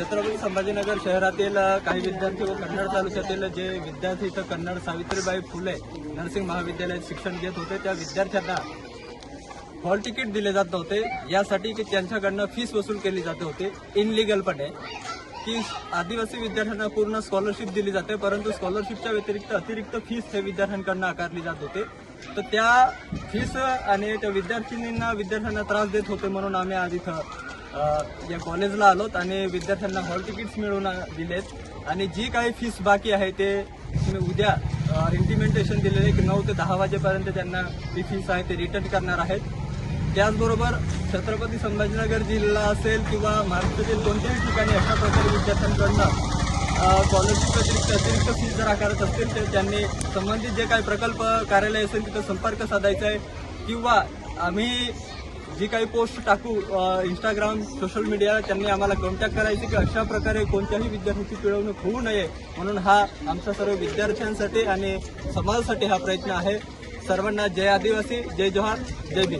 छत्रपती संभाजीनगर शहरातील काही विद्यार्थी व कन्नड तालुक्यातील जे विद्यार्थी इथं कन्नड सावित्रीबाई फुले नर्सिंग महाविद्यालयात शिक्षण घेत होते त्या विद्यार्थ्यांना हॉल तिकीट दिले जात नव्हते. यासाठी की त्यांच्याकडनं फीस वसूल केली जाते होते. इनलिगलपणे की आदिवासी विद्यार्थ्यांना पूर्ण स्कॉलरशिप दिली जाते परंतु स्कॉलरशिपच्या व्यतिरिक्त अतिरिक्त फीस हे विद्यार्थ्यांकडनं आकारली जात होते. तर त्या फीस आणि त्या विद्यार्थिनींना विद्यार्थ्यांना त्रास देत होते म्हणून आम्ही आज इथं या कॉलेजला आलोत आणि विद्यार्थ्यांना हॉल तिकीट्स मिळवून दिलेत. आणि जी काही फीस बाकी आहे ते मी उद्या इंटिमेंटेशन दिलेले की नऊ ते दहा वाजेपर्यंत त्यांना ती फीस आहे ते रिटर्न करणार आहेत. त्याचबरोबर छत्रपती संभाजीनगर जिल्हा असेल किंवा महाराष्ट्रातील कोणत्याही ठिकाणी अशा प्रकारे विद्यार्थ्यांकडनं स्कॉलरशिप अतिरिक्त अतिरिक्त फीस जर आकारत असतील तर त्यांनी संबंधित जे काही प्रकल्प कार्यालय असेल तिथं संपर्क साधायचा आहे. किंवा आम्ही जी काही पोस्ट टाकू इंस्टाग्राम सोशल मीडियाला त्यांनी आम्हाला कॉन्टॅक्ट करायची की अशा प्रकारे कोणत्याही विद्यार्थ्यांची पिळवणूक होऊ नये म्हणून हा आमचा सर्व विद्यार्थ्यांसाठी आणि समाजासाठी हा प्रयत्न आहे. सर्वांना जय आदिवासी जय जोहार जय भीम.